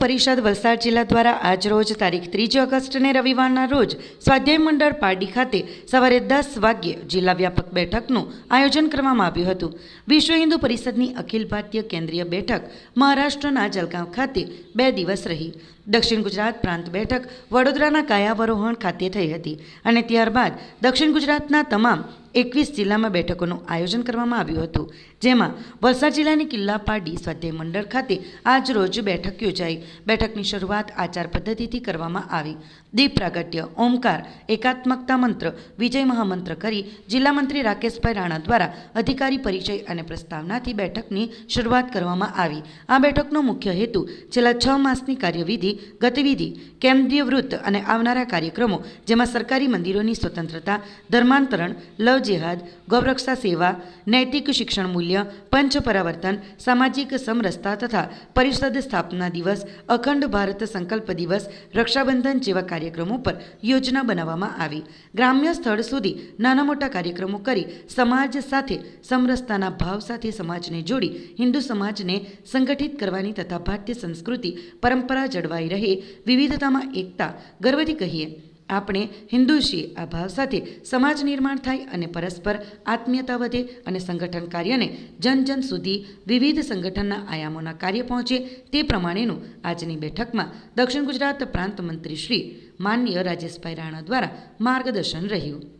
પરિષદ વલસાડ જિલ્લા દ્વારા આજરોજ તારીખ ત્રીજી ઓગસ્ટને રવિવારના રોજ સ્વાધ્યાય મંડળ પારડી ખાતે સવારે દસ વાગ્યે જિલ્લા વ્યાપક બેઠકનું આયોજન કરવામાં આવ્યું હતું. વિશ્વ હિન્દુ પરિષદની અખિલ ભારતીય કેન્દ્રીય બેઠક મહારાષ્ટ્રના જલગાંવ ખાતે બે દિવસ રહી. દક્ષિણ ગુજરાત પ્રાંત બેઠક વડોદરાના કાયાવરોહણ ખાતે થઈ હતી અને ત્યારબાદ દક્ષિણ ગુજરાતના તમામ એકવીસ જિલ્લામાં બેઠકોનું આયોજન કરવામાં આવ્યું હતું, જેમાં વલસાડ જિલ્લાની કિલ્લાપાડી સ્વાધ્યાય મંડળ ખાતે આજ રોજ બેઠક યોજાઈ. બેઠકની શરૂઆત આચાર પદ્ધતિથી કરવામાં આવી. દીપ પ્રાગટ્ય, ઓમકાર, એકાત્મકતા મંત્ર, વિજય મહામંત્ર કરી જિલ્લા મંત્રી રાકેશભાઈ રાણા દ્વારા અધિકારી પરિચય અને પ્રસ્તાવનાથી બેઠકની શરૂઆત કરવામાં આવી. આ બેઠકનો મુખ્ય હેતુ છેલ્લા છ માસની કાર્યવિધિ, ગતિવિધિ કેન્દ્રીય વૃત્ત અને આવનારા કાર્યક્રમો, જેમાં સરકારી મંદિરોની સ્વતંત્રતા, ધર્માંતરણ, લવ જેહાદ ગૌરક્ષા સેવા, નૈતિક શિક્ષણ મૂલ્ય, પંચ પરાવર્તન, સામાજિક સમરસતા તથા પરિષદ સ્થાપના દિવસ, અખંડ ભારત સંકલ્પ દિવસ, રક્ષાબંધન જેવા કાર્યક્રમો પર યોજના બનાવવામાં આવી. ગ્રામ્ય સ્થળ સુધી નાના મોટા કાર્યક્રમો કરી સમાજ સાથે સમરસતાના ભાવ સાથે સમાજને જોડી હિન્દુ સમાજને સંગઠિત કરવાની તથા ભારતીય સંસ્કૃતિ, પરંપરા જળવાઈ રહે, વિવિધતામાં એકતા, ગર્વથી કહીએ. આપણે હિન્દુ આ ભાવ સાથે સમાજ નિર્માણ થાય અને પરસ્પર આત્મીયતા વધે અને સંગઠન કાર્યને જન જન સુધી વિવિધ સંગઠનના આયામોના કાર્ય પહોંચે તે પ્રમાણેનું આજની બેઠકમાં દક્ષિણ ગુજરાત પ્રાંત મંત્રી શ્રી માનનીય રાજેશભાઈ રાણા દ્વારા માર્ગદર્શન રહ્યું.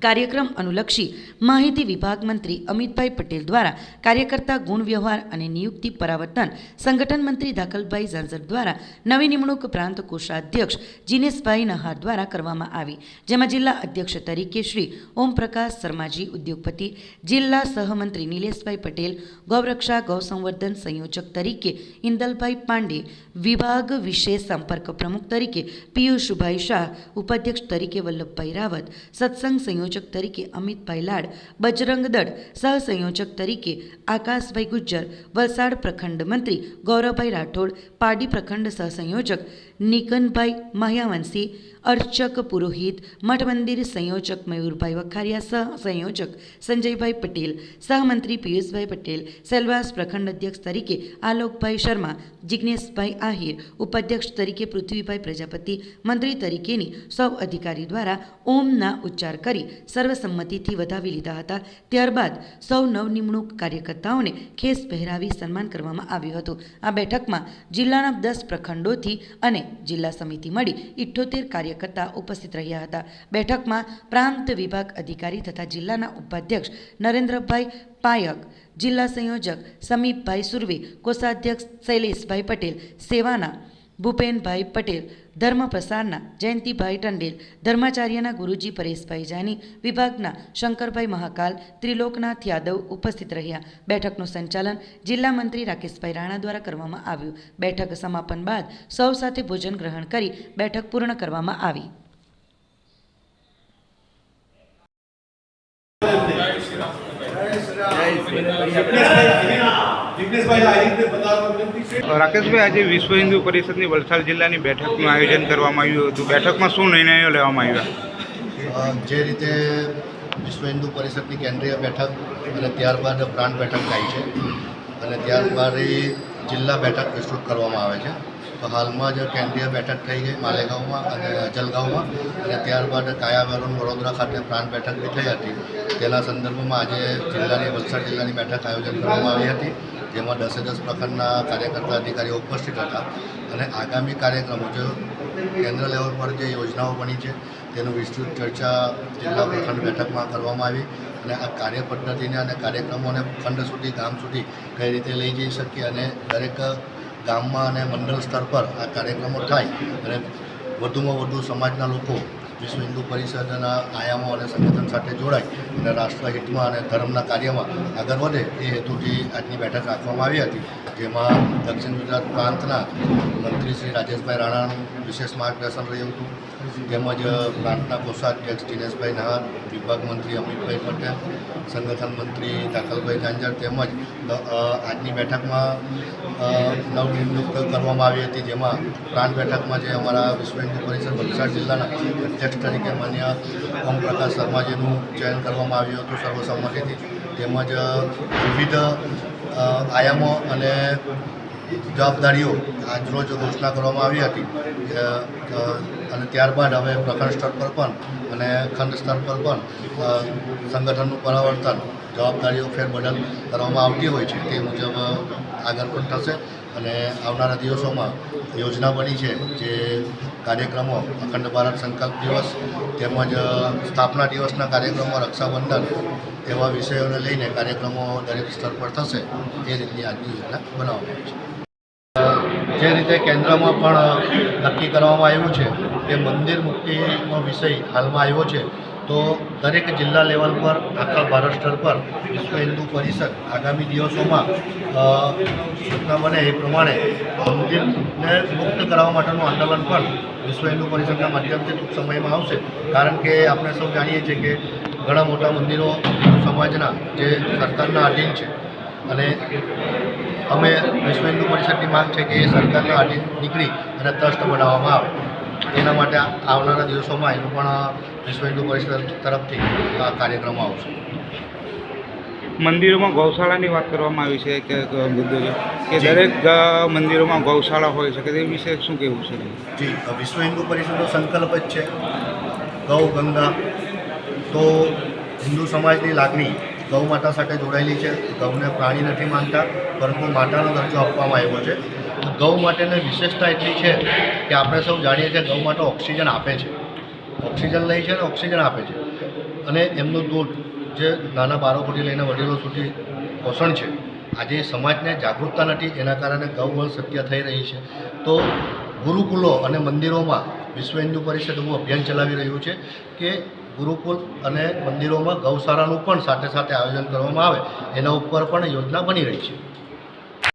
કાર્યક્રમ અનુલક્ષી માહિતી વિભાગ મંત્રી અમિતભાઈ પટેલ દ્વારા કાર્યકર્તા ગુણ વ્યવહાર અને નિયુક્તિ પરાવર્તન સંગઠન મંત્રી દાખલભાઈ ઝાંઝર દ્વારા નવી નિમણૂક પ્રાંત કોષાધ્યક્ષ જીનેશભાઈ નહાર દ્વારા કરવામાં આવી. જેમાં જિલ્લા અધ્યક્ષ તરીકે શ્રી ઓમપ્રકાશ શર્માજી, ઉદ્યોગપતિ, જિલ્લા સહમંત્રી નિલેશભાઈ પટેલ, ગૌરક્ષા, ગૌસંવર્ધન સંયોજક તરીકે ઇન્દલભાઈ પાંડે, વિભાગ વિશેષ સંપર્ક પ્રમુખ તરીકે પિયુષભાઈ શાહ, ઉપાધ્યક્ષ તરીકે વલ્લભભાઈ રાવત, સત્સંગ સંયોજક તરીકે અમિતભાઈ લાડ બજરંગ દળ, સહસંયોજક તરીકે આકાશભાઈ ગુજ્જર, વલસાડ પ્રખંડ મંત્રી ગૌરવભાઈ રાઠોડ, પાડી પ્રખંડ સહસંયોજક નિકનભાઈ મહ્યાવંશી, અર્ચક પુરોહિત મઠ મંદિર સંયોજક મયુરભાઈ વખારિયા, સહસંયોજક સંજયભાઈ પટેલ, સહમંત્રી પિયુષભાઈ પટેલ, સેલવાસ પ્રખંડ અધ્યક્ષ તરીકે આલોકભાઈ શર્મા જિજ્ઞેશભાઈ આહિર, ઉપાધ્યક્ષ તરીકે પૃથ્વીભાઈ પ્રજાપતિ, મંત્રી તરીકેની સૌ અધિકારી દ્વારા ઓમના ઉચ્ચાર કરી સર્વસંમતિથી વધાવી લીધા હતા. ત્યારબાદ સૌ નવનિમણૂક કાર્યકર્તાઓને ખેસ પહેરાવી સન્માન કરવામાં આવ્યું હતું. આ બેઠકમાં જિલ્લાના દસ પ્રખંડોથી અને જિલ્લા સમિતિ મળી ઇઠ્ઠોતેર કાર્યકર્તા ઉપસ્થિત રહ્યા હતા. બેઠકમાં પ્રાંત વિભાગ અધિકારી તથા જિલ્લાના ઉપાધ્યક્ષ નરેન્દ્રભાઈ પાયક, જિલ્લા સંયોજક સમીપભાઈ સુરવે, કોષાધ્યક્ષ શૈલેષભાઈ પટેલ, સેવાના ભૂપેનભાઈ પટેલ ધર્મ પ્રસારના જયંતિભાઈ ટંડેલ, ધર્માચાર્યના ગુરુજી પરેશભાઈ જાની વિભાગના શંકરભાઈ મહાકાલ, ત્રિલોકનાથ યાદવ ઉપસ્થિત રહ્યા. બેઠકનું સંચાલન જિલ્લા મંત્રી રાકેશભાઈ રાણા દ્વારા કરવામાં આવ્યું. બેઠક સમાપન બાદ સૌ સાથે ભોજન ગ્રહણ કરી બેઠક પૂર્ણ કરવામાં આવી. જિગ્નેશભાઈ આ રાકેશભાઈ આજે વિશ્વ હિન્દુ પરિષદની વલસાડ જિલ્લાની બેઠકનું આયોજન કરવામાં આવ્યું હતું. બેઠકમાં શું નિર્ણયો લેવામાં આવ્યા? જે રીતે વિશ્વ હિન્દુ પરિષદની કેન્દ્રીય બેઠક અને ત્યારબાદ પ્રાંત બેઠક થાય છે અને ત્યારબાદ જિલ્લા બેઠક વિસ્તૃત કરવામાં આવે છે. તો હાલમાં જ કેન્દ્રીય બેઠક થઈ ગઈ માલેગાંવમાં અને અજલગાંવમાં અને ત્યારબાદ કાયાવરણ વડોદરા ખાતે પ્રાંત બેઠક બી થઈ હતી. તેના સંદર્ભમાં આજે જિલ્લાની વલસાડ જિલ્લાની બેઠક આયોજન કરવામાં આવી હતી. જેમાં દસે દસ પ્રકારના કાર્યકર્તા અધિકારીઓ ઉપસ્થિત હતા. અને આગામી કાર્યક્રમો જે કેન્દ્ર લેવલ પર જે યોજનાઓ બની છે, તેનું વિસ્તૃત ચર્ચા જિલ્લા પ્રખંડ બેઠકમાં કરવામાં આવી અને આ કાર્ય પદ્ધતિને અને કાર્યક્રમોને ખંડ સુધી, ગામ સુધી કઈ રીતે લઈ જઈ શકીએ અને દરેક ગામમાં અને મંડળ સ્તર પર આ કાર્યક્રમો થાય અને વધુમાં વધુ સમાજના લોકો વિશ્વ હિન્દુ પરિષદના આયામો અને સંગઠન સાથે જોડાય અને રાષ્ટ્રહિતમાં અને ધર્મના કાર્યમાં આગળ વધે એ હેતુથી આજની બેઠક રાખવામાં આવી હતી. જેમાં દક્ષિણ ગુજરાત પ્રાંતના મંત્રી શ્રી રાજેશભાઈ રાણાનું વિશેષ માર્ગદર્શન રહ્યું હતું. તેમજ પ્રાંતના કોષાધ્યક્ષ દિનેશભાઈ નહાર, વિભાગ મંત્રી અમિતભાઈ પટેલ, સંગઠન મંત્રી દાખલભાઈ ઝાંઝર તેમજ આજની બેઠકમાં નવનિયુક્ત કરવામાં આવી હતી, જેમાં પ્રાણ બેઠકમાં જે અમારા વિશ્વ હિન્દુ પરિષદ વલસાડ જિલ્લાના અધ્યક્ષ તરીકે માન્ય ઓમપ્રકાશ શર્માજીનું ચયન કરવામાં આવ્યું હતું સર્વસંમતિથી. તેમજ વિવિધ આયામો અને જવાબદારીઓ આજરોજ ઘોષણા કરવામાં આવી હતી. અને ત્યારબાદ હવે પ્રખંડ સ્તર પર પણ અને ખંડ સ્તર પર પણ સંગઠનનું પરાવર્તન જવાબદારીઓ ફેરબદલ કરવામાં આવતી હોય છે તે મુજબ આગળ પણ થશે અને આવનારા દિવસોમાં યોજના બની છે જે કાર્યક્રમો અખંડ ભારત સંકલ્પ દિવસ તેમજ સ્થાપના દિવસના કાર્યક્રમો રક્ષાબંધન એવા વિષયોને લઈને કાર્યક્રમો દરેક સ્તર પર થશે એ રીતની આજની યોજના બનાવવામાં આવી છે. જે રીતે કેન્દ્રમાં પણ નક્કી કરવામાં આવ્યું છે કે મંદિર મુક્તિનો વિષય હાલમાં આવ્યો છે તો દરેક જિલ્લા લેવલ પર, આખા ભારત સ્તર પર વિશ્વ હિન્દુ પરિષદ આગામી દિવસોમાં સૂચના બને એ પ્રમાણે મંદિરને મુક્ત કરાવવા માટેનું આંદોલન પણ વિશ્વ હિન્દુ પરિષદના માધ્યમથી ટૂંક સમયમાં આવશે. કારણ કે આપણે સૌ જાણીએ છીએ કે ઘણા મોટા મંદિરો સમાજના જે સરકારના આધીન છે. અને અમે વિશ્વ હિન્દુ પરિષદની માંગ છે કે એ સરકારના આધીન નીકળી અને ટ્રસ્ટ બનાવવામાં આવે. એના માટે આવનારા દિવસોમાં એનું પણ વિશ્વ હિન્દુ પરિષદ તરફથી આ કાર્યક્રમો આવશે. મંદિરોમાં ગૌશાળાની વાત કરવામાં આવી છે કે કે મુદ્દો છે કે દરેક મંદિરોમાં ગૌશાળા હોય છે કે તે વિશે શું કહેવું છે? જી વિશ્વ હિન્દુ પરિષદનો સંકલ્પ જ છે ગૌ ગંગા. તો હિન્દુ સમાજની લાગણી ગૌ માતા સાથે જોડાયેલી છે. ગૌને પ્રાણી નથી માનતા પરંતુ માતાનો દરજ્જો આપવામાં આવ્યો છે. ગૌ માટેની વિશેષતા એટલી છે કે આપણે સૌ જાણીએ છીએ ગૌ માટે ઓક્સિજન આપે છે. ઓક્સિજન લે છે અને ઓક્સિજન આપે છે. અને એમનું દૂધ જે નાના બાળકોથી લઈને વડીલો સુધી પોષણ છે, આજે સમાજને જાગૃતતા નથી, એના કારણે ગૌવંશ હત્યા થઈ રહી છે. તો ગુરુકુલો અને મંદિરોમાં વિશ્વ હિન્દુ પરિષદ એવું અભિયાન ચલાવી રહ્યું છે કે ગુરુકુલ અને મંદિરોમાં ગૌશાળાનું પણ સાથે સાથે આયોજન કરવામાં આવે, એના ઉપર પણ યોજના બની રહી છે.